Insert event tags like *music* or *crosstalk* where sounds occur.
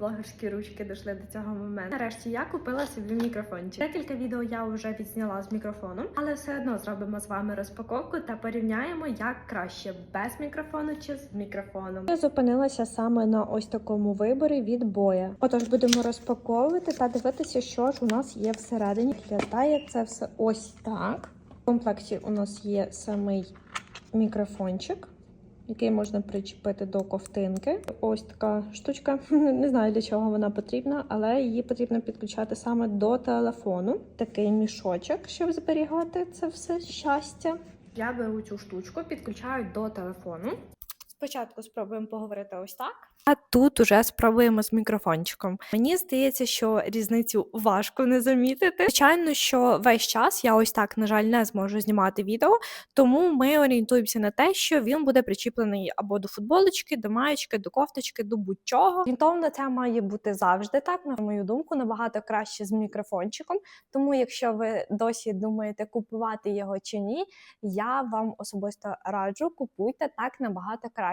блогерські ручки дійшли до цього моменту. Нарешті я купила собі мікрофончик. Декілька відео я вже відзняла з мікрофоном, але все одно зробимо з вами розпаковку та порівняємо, як краще без мікрофону чи з мікрофоном. Я зупинилася саме на ось такому виборі від боя. Отож, будемо розпаковувати та дивитися, що ж у нас є всередині. Виглядає це все ось так. В комплекті у нас є самий мікрофончик, який можна причепити до ковтинки. Ось така штучка. *laughs* Не знаю для чого вона потрібна, але її потрібно підключати саме до телефону. Такий мішочок, щоб зберігати це все щастя. Я беру цю штучку, підключаю до телефону. Спочатку спробуємо поговорити ось так. А тут уже спробуємо з мікрофончиком. Мені здається, що різницю важко не замітити. Звичайно, що весь час я ось так, на жаль, не зможу знімати відео, тому ми орієнтуємося на те, що він буде причіплений або до футболочки, до маєчки, до кофточки, до будь-чого. Орієнтовно це має бути завжди так, на мою думку, набагато краще з мікрофончиком. Тому, якщо ви досі думаєте купувати його чи ні, я вам особисто раджу купуйте так набагато краще.